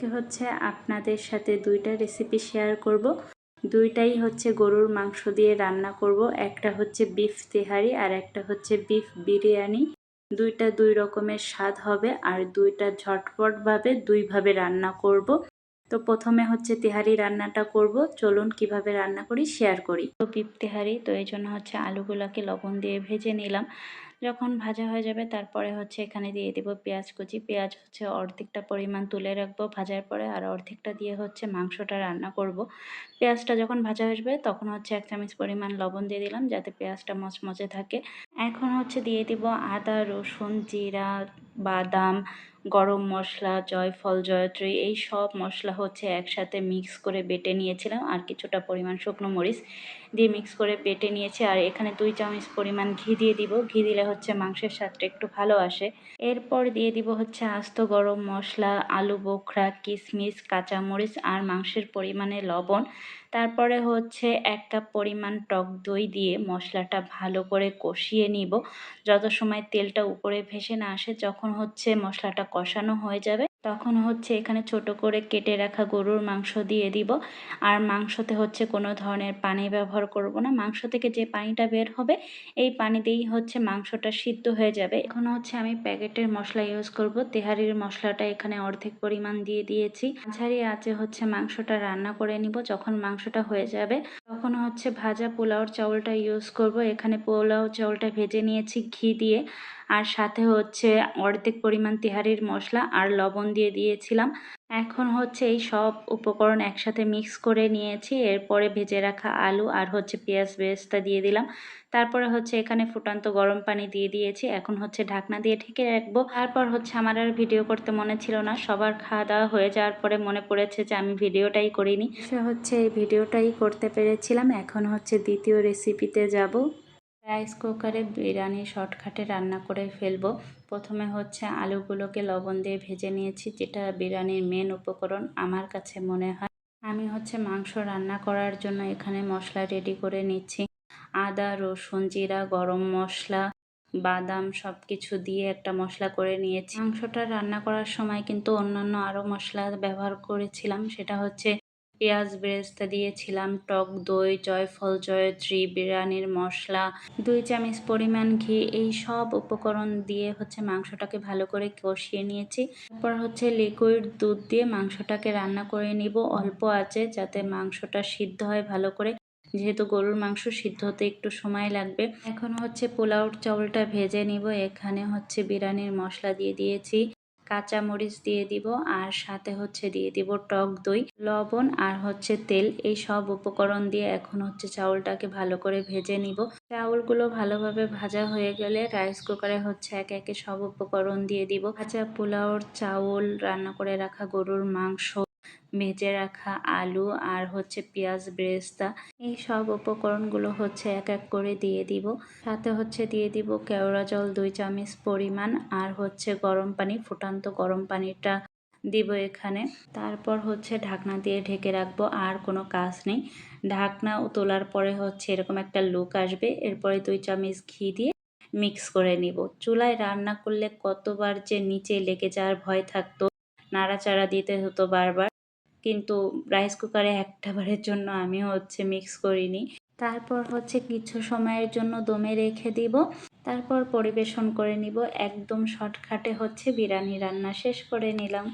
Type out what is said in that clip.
আজকে হচ্ছে আপনাদের সাথে দুইটা রেসিপি শেয়ার করব। দুইটাই হচ্ছে গরুর মাংস দিয়ে রান্না করব। একটা হচ্ছে বিফ তেহারি আর একটা হচ্ছে বিফ বিরিয়ানি। দুইটা দুই রকমের স্বাদ হবে আর দুইটা ঝটপটভাবে দুইভাবে রান্না করব। তো প্রথমে হচ্ছে তেহারি রান্নাটা করব। চলুন কীভাবে রান্না করি শেয়ার করি। তো বিফ তেহারি, তো এই জন্য হচ্ছে আলুগুলোকে লবণ দিয়ে ভেজে নিলাম। যখন ভাজা হয়ে যাবে তারপরে হচ্ছে এখানে দিয়ে দেবো পেঁয়াজ কুচি। পেঁয়াজ হচ্ছে অর্ধেকটা পরিমাণ তুলে রাখব ভাজার পরে আর অর্ধেকটা দিয়ে হচ্ছে মাংসটা রান্না করব। পেঁয়াজটা যখন ভাজা হয়ে যাবে তখন হচ্ছে এক চামচ পরিমাণ লবণ দিয়ে দিলাম যাতে পেঁয়াজটা মচমচে থাকে। এখন হচ্ছে দিয়ে দিব আদা, রসুন, জিরা, বাদাম, গরম মশলা, জয়ফল, জয়ত্রী এই সব মশলা হচ্ছে একসাথে মিক্স করে বেটে নিয়েছিলাম আর কিছুটা পরিমাণ শুকনো মরিচ। দিয়ে মিক্স করে বেটে নিয়েছি। আর এখানে দুই চামচ পরিমাণ ঘি দিয়ে দিব। ঘি দিলে হচ্ছে মাংসের স্বাদটা একটু ভালো আসে। এরপর দিয়ে দিব হচ্ছে আস্ত গরম মশলা, আলু বোখরা কিশমিশ কাঁচামরিচ আর মাংসের পরিমাণে লবণ। তারপরে হচ্ছে এক কাপ পরিমাণ টক দই দিয়ে মশলাটা ভালো করে কষিয়ে নিব। যত সময় তেলটা উপরে ভেসে না আসে, যখন হচ্ছে মশলাটা কষানো হয়ে যাবে তখন হচ্ছে এখানে ছোট করে কেটে রাখা গরুর মাংস দিয়ে দিব। আর মাংসতে হচ্ছে কোনো ধরনের পানি ব্যবহার করব না। মাংস থেকে যে পানিটা বের হবে, এই পানি দিয়েই হচ্ছে মাংসটা সিদ্ধ হয়ে যাবে। এখন হচ্ছে আমি প্যাকেটের মশলা ইউজ করব। তেহারির মশলাটা এখানে অর্ধেক পরিমাণ দিয়ে দিয়েছি। মাঝারি আছে হচ্ছে মাংসটা রান্না করে নিব। যখন মাংসটা হয়ে যাবে, তখন হচ্ছে ভাজা পোলাওর চাউলটা ইউজ করব। এখানে পোলাও চাউলটা ভেজে নিয়েছি ঘি দিয়ে। আর সাথে হচ্ছে অর্ধেক পরিমাণ তেহারির মশলা আর লবণ দিয়ে দিয়েছিলাম। এখন হচ্ছে এই সব উপকরণ একসাথে মিক্স করে নিয়েছি। এরপরে ভেজে রাখা আলু আর হচ্ছে পেঁয়াজ বেরেস্তা দিয়ে দিলাম। তারপরে হচ্ছে এখানে ফুটান্ত গরম পানি দিয়ে দিয়েছি। এখন হচ্ছে ঢাকনা দিয়ে ঢেকে রাখব। তারপর হচ্ছে আমার আর ভিডিও করতে মনে ছিল না। সবার খাওয়া দাওয়া হয়ে যাওয়ার পরে মনে পড়েছে যে আমি ভিডিওটাই করিনি। সে হচ্ছে এই ভিডিওটাই করতে পেরেছিলাম। এখন হচ্ছে দ্বিতীয় রেসিপিতে যাব। রাইস কুকারে বিরিয়ানি শর্টকাটে রান্না করে ফেলব। প্রথমে হচ্ছে আলুগুলোকে লবণ দিয়ে ভেজে নিয়েছি, যেটা বিরিয়ানির মেন উপকরণ আমার কাছে মনে হয়। আমি হচ্ছে মাংস রান্না করার জন্য এখানে মশলা রেডি করে নিচ্ছি। আদা, রসুন, জিরা, গরম মশলা, বাদাম সব কিছু দিয়ে একটা মশলা করে নিয়েছি। মাংসটা রান্না করার সময় কিন্তু অন্যান্য আরও মশলা ব্যবহার করেছিলাম, সেটা হচ্ছে পেঁয়াজ বেরেস্তা দিয়েছিলাম, টক দই, জয়ফল, জয়ত্রী, বিরিয়ানির মশলা, দুই চামচ পরিমাণ ঘি, এই সব উপকরণ দিয়ে হচ্ছে মাংসটাকে ভালো করে কষিয়ে নিয়েছি। তারপর হচ্ছে লিকুইড দুধ দিয়ে মাংসটাকে রান্না করে নিব। অল্প আছে যাতে মাংসটা সিদ্ধ হয় ভালো করে। যেহেতু গরুর মাংস সিদ্ধ হতে একটু সময় লাগবে। এখন হচ্ছে পোলাওর চাউলটা ভেজে নিব। এখানে হচ্ছে বিরিয়ানির মশলা দিয়ে দিয়েছি। কাঁচা মরিচ দিয়ে দিব, আর সাথে হচ্ছে দিয়ে দিব টক দই, লবণ, আর হচ্ছে তেল। এই সব উপকরণ দিয়ে এখন হচ্ছে চাউলটাকে ভালো করে ভেজে নিব। চাউলগুলো ভালোভাবে ভাজা হয়ে গেলে রাইস কুকারে হচ্ছে একে একে সব উপকরণ দিয়ে দিব। কাঁচা পোলাওর চাউল, রান্না করে রাখা গরুর মাংস ভেজে রাখা আলু আর হচ্ছে পেঁয়াজ ব্রেস্তা, এই সব উপকরণগুলো হচ্ছে এক এক করে দিয়ে দিব। সাথে হচ্ছে দিয়ে দিব কেওড়া জল দুই চামচ পরিমাণ আর হচ্ছে গরম পানি, ফুটান্ত গরম পানিটা দিব এখানে। তারপর হচ্ছে ঢাকনা দিয়ে ঢেকে রাখব, আর কোনো কাজ নেই। ঢাকনা তোলার পরে হচ্ছে এরকম একটা লুক আসবে, এরপরে দুই চামচ ঘি দিয়ে মিক্স করে নিব। চুলায় রান্না করলে কতবার যে নিচে লেগে যাওয়ার ভয় থাকতো, নাড়াচাড়া দিতে হতো বারবার। কিন্তু রাইস কুকারে একটা বারের জন্য আমি হচ্ছে মিক্স করিনি। তারপর হচ্ছে কিছু সময়ের জন্য দমে রেখে দিব। তারপর পরিবেশন করে নিব। একদম শর্টকাটে হচ্ছে বিরিয়ানি রান্না শেষ করে নিলাম।